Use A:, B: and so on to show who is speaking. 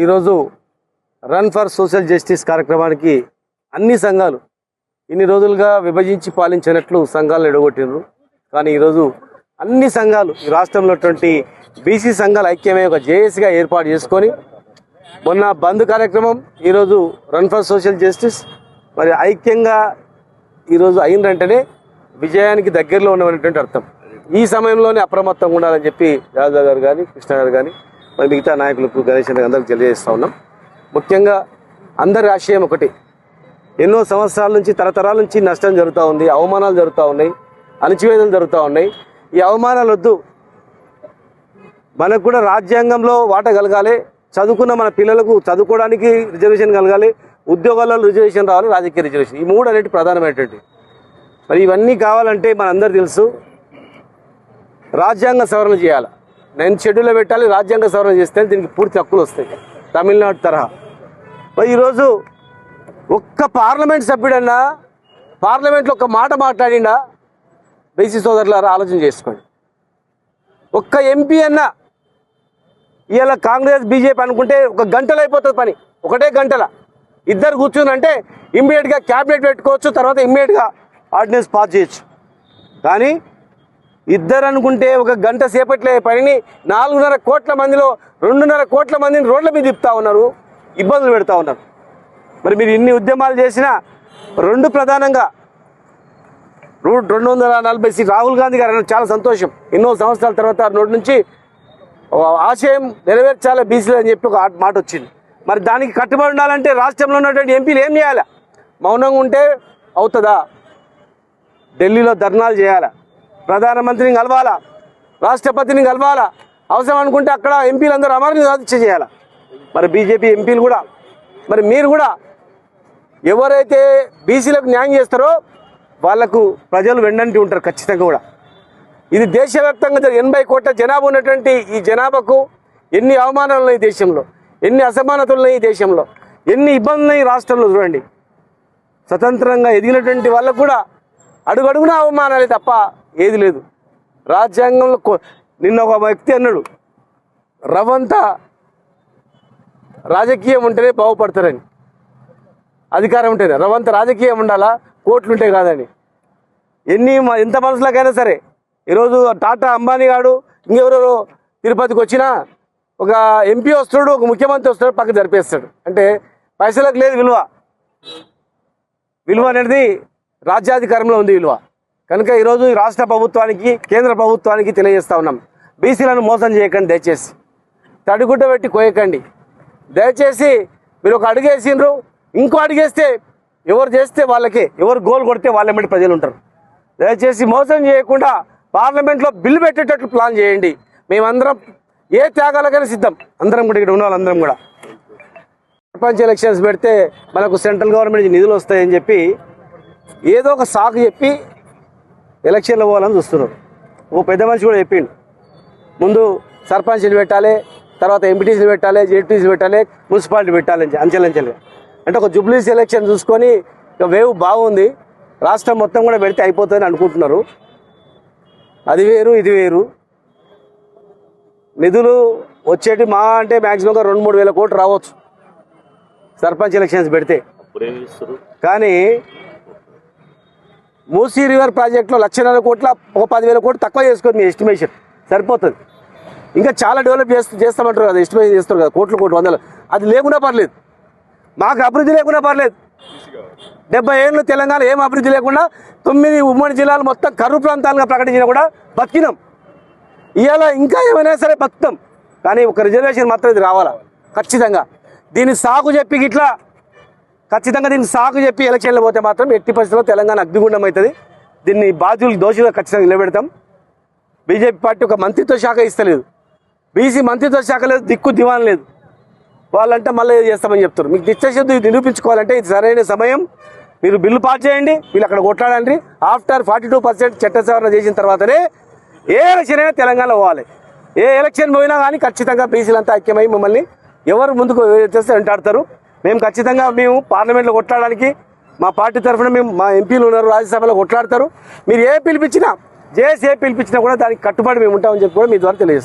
A: ఈరోజు run for social justice కార్యక్రమానికి అన్ని సంఘాలు ఇన్ని రోజులుగా విభజించి పాలించినట్లు సంఘాలను ఎడగొట్టినారు కానీ ఈరోజు అన్ని సంఘాలు ఈ రాష్ట్రంలో ఉన్నటువంటి బీసీ సంఘాలు ఐక్యమే ఒక జేఏసీగా ఏర్పాటు చేసుకొని మొన్న బంద్ కార్యక్రమం ఈరోజు రన్ ఫర్ సోషల్ జస్టిస్ మరి ఐక్యంగా ఈరోజు అయిందంటేనే విజయానికి దగ్గరలో ఉన్నటువంటి అర్థం. ఈ సమయంలోనే అప్రమత్తంగా ఉండాలని చెప్పి యాదవ్ గారు కానీ కృష్ణ గారు కానీ మరి మిగతా నాయకులకు గణేష్ అందరికి తెలియజేస్తూ ఉన్నాం. ముఖ్యంగా అందరి ఆశయం ఒకటి. ఎన్నో సంవత్సరాల నుంచి తరతరాల నుంచి నష్టం జరుగుతూ ఉంది అవమానాలు జరుగుతూ ఉన్నాయి అణచివేదలు జరుగుతూ ఉన్నాయి. ఈ అవమానాలు వద్దు. మనకు కూడా రాజ్యాంగంలో వాట కలగాలి. చదువుకున్న మన పిల్లలకు చదువుకోవడానికి రిజర్వేషన్ కలగాలి. ఉద్యోగాలలో రిజర్వేషన్ రావాలి రాజకీయ రిజర్వేషన్. ఈ మూడు అనేటి ప్రధానమైనటువంటి. మరి ఇవన్నీ కావాలంటే మనందరూ తెలుసు. రాజ్యాంగ సవరణ చేయాలి. నేను షెడ్యూల్లో పెట్టాలి రాజ్యాంగ సవరణ చేస్తే దీనికి పూర్తి హక్కులు వస్తాయి. తమిళనాడు తరహా. ఈరోజు ఒక్క పార్లమెంట్ సభ్యుడన్నా పార్లమెంట్లో ఒక మాట మాట్లాడిండా? బీసీ సోదరులారా ఆలోచన చేసుకోండి. ఒక్క ఎంపీ అన్నా ఇవాళ కాంగ్రెస్ బీజేపీ అనుకుంటే ఒక గంటలో అయిపోతుంది పని. ఒకటే గంటల. ఇద్దరు కూర్చుని అంటే ఇమ్మీడియట్గా క్యాబినెట్ పెట్టుకోవచ్చు తర్వాత ఇమ్మీడియట్గా ఆర్డినెన్స్ పాస్ చేయొచ్చు. కానీ ఇద్దరు అనుకుంటే ఒక గంట సేపట్లే పనిని నాలుగున్నర కోట్ల మందిలో రెండున్నర కోట్ల మందిని రోడ్ల మీద తిప్పుతా ఉన్నారు ఇబ్బందులు పెడతా ఉన్నారు. మరి మీరు ఇన్ని ఉద్యమాలు చేసినా రెండు ప్రధానంగా రూట్ రెండు వందల నలభై సీట్ రాహుల్ గాంధీ గారు చాలా సంతోషం. ఎన్నో సంవత్సరాల తర్వాత నోటి నుంచి ఆశయం నెరవేర్చాలి బీసీలు అని చెప్పి ఒక మాట వచ్చింది. మరి దానికి కట్టుబడి ఉండాలంటే రాష్ట్రంలో ఉన్నటువంటి ఎంపీలు ఏం చేయాలి? మౌనంగా ఉంటే అవుతుందా? ఢిల్లీలో ధర్నాలు చేయాలా? ప్రధానమంత్రిని కలవాలా? రాష్ట్రపతిని కలవాలా? అవసరం అనుకుంటే అక్కడ ఎంపీలు అందరూ అమరని సాధించ చేయాలి? మరి బీజేపీ ఎంపీలు కూడా. మరి మీరు కూడా ఎవరైతే బీసీలకు న్యాయం చేస్తారో వాళ్ళకు ప్రజలు వెండంటి ఉంటారు ఖచ్చితంగా కూడా. ఇది దేశవ్యాప్తంగా ఎనభై కోట్ల జనాభా ఉన్నటువంటి ఈ జనాభాకు ఎన్ని అవమానాలు ఉన్నాయి ఈ దేశంలో? ఎన్ని అసమానతలు ఉన్నాయి ఈ దేశంలో? ఎన్ని ఇబ్బందులు ఉన్నాయి ఈ రాష్ట్రంలో చూడండి. స్వతంత్రంగా ఎదిగినటువంటి వాళ్ళకు కూడా అడుగడుగున అవమానాలే తప్ప ఏది లేదు. రాజ్యాంగంలో నిన్న ఒక వ్యక్తి అన్నాడు రవంతా రాజకీయం ఉంటేనే బాగుపడతారని. అధికారం ఉంటేనే. రవంత రాజకీయం ఉండాలా? కోట్లు ఉంటే కాదని. ఎన్ని ఎంత మనసులకైనా సరే. ఈరోజు టాటా అంబానీ గాడు ఇంకెవరెవరో తిరుపతికి వచ్చినా ఒక ఎంపీ వస్తాడు ఒక ముఖ్యమంత్రి వస్తాడు పక్క జరిపేస్తాడు. అంటే పైసలకు లేదు విలువ. విలువ అనేది రాజ్యాధికారంలో ఉంది విలువ. కనుక ఈరోజు రాష్ట్ర ప్రభుత్వానికి కేంద్ర ప్రభుత్వానికి తెలియజేస్తా ఉన్నాం. బీసీలను మోసం చేయకండి దయచేసి. తడిగుడ్డ పెట్టి కోయకండి దయచేసి మీరు ఒక అడుగేసిండ్రు ఇంకో అడుగేస్తే ఎవరు చేస్తే వాళ్ళకే ఎవరు గోల్ కొడితే వాళ్ళ మీద ప్రజలు ఉంటారు. దయచేసి మోసం చేయకుండా పార్లమెంట్లో బిల్లు పెట్టేటట్లు ప్లాన్ చేయండి. మేమందరం ఏ త్యాగాలకైనా సిద్ధం. అందరం కూడా ఇక్కడ ఉన్న వాళ్ళందరం కూడా. సర్పంచ్ ఎలక్షన్స్ పెడితే మనకు సెంట్రల్ గవర్నమెంట్ నిధులు వస్తాయని చెప్పి ఏదో ఒక సాకు చెప్పి ఎలక్షన్లో పోవాలని చూస్తున్నారు. ఓ పెద్ద మనిషి కూడా చెప్పిండు. ముందు సర్పంచ్లు పెట్టాలి తర్వాత ఎంపీటీసీలు పెట్టాలి జెడ్పీసీలు పెట్టాలి మున్సిపాలిటీ పెట్టాలి అంచెలంచెలుగా అంటే ఒక జుబ్లీస్ ఎలక్షన్ చూసుకొని ఇక వేవ్ బాగుంది. రాష్ట్రం మొత్తం కూడా పెడితే అయిపోతుందని అనుకుంటున్నారు. అది వేరు ఇది వేరు. నిధులు వచ్చేటి మా అంటే మ్యాక్సిమంగా రెండు మూడు వేల కోట్లు రావచ్చు. సర్పంచ్ ఎలక్షన్స్ పెడితే. కానీ మూసీ రివర్ ప్రాజెక్టులో లక్షన్నర కోట్ల ఒక పదివేల కోట్లు తక్కువ చేసుకోండి మీ ఎస్టిమేషన్. సరిపోతుంది. ఇంకా చాలా డెవలప్ చేస్తూ చేస్తామంటారు కదా ఎస్టిమేషన్ చేస్తారు కదా కోట్లు కోట్లు వందలు. అది లేకుండా పర్లేదు. మాకు అభివృద్ధి లేకుండా పర్లేదు. డెబ్బై ఏళ్ళు తెలంగాణ ఏం అభివృద్ధి లేకుండా తొమ్మిది ఉమ్మడి జిల్లాలు మొత్తం కరువు ప్రాంతాలుగా ప్రకటించినా కూడా బతికినాం. ఇవాళ ఇంకా ఏమైనా సరే బతుకుతాం. కానీ ఒక రిజర్వేషన్ మాత్రం ఇది రావాలా? ఖచ్చితంగా. దీన్ని సాగు చెప్పి ఇట్లా ఖచ్చితంగా దీన్ని సాకు చెప్పి ఎలక్షన్లు పోతే మాత్రం ఎట్టి పరిస్థితుల్లో తెలంగాణ అగ్నిగుండం అవుతుంది. దీన్ని బాధ్యులు దోషులుగా ఖచ్చితంగా నిలబెడతాం. బీజేపీ పార్టీ ఒక మంత్రిత్వ శాఖ ఇస్తలేదు. బీసీ మంత్రిత్వ శాఖ లేదు దిక్కు దివాన్ లేదు. వాళ్ళంటే మళ్ళీ చేస్తామని చెప్తారు. మీకు నిత్యశుద్ధి నిరూపించుకోవాలంటే ఇది సరైన సమయం. మీరు బిల్లు పాస్ చేయండి వీళ్ళు అక్కడ కొట్లాడండి. ఆఫ్టర్ ఫార్టీ టూ పర్సెంట్ చట్ట సవరణ చేసిన తర్వాతనే ఏ ఎలక్షన్ అయినా తెలంగాణ పోవాలి. ఏ ఎలక్షన్ పోయినా కానీ ఖచ్చితంగా బీసీలంతా ఐక్యమై మిమ్మల్ని ఎవరు ముందుకు చేస్తే వెంటాడతారు. మేము ఖచ్చితంగా మేము పార్లమెంట్లో కొట్లాడడానికి మా పార్టీ తరఫున మేము మా ఎంపీలు ఉన్నారు రాజ్యసభలో కొట్లాడతారు. మీరు ఏ పిలిపించినా జేఏసీ ఏ పిలిపించినా కూడా దానికి కట్టుబడి మేము ఉంటామని చెప్పి కూడా మీ ద్వారా తెలియజేస్తాం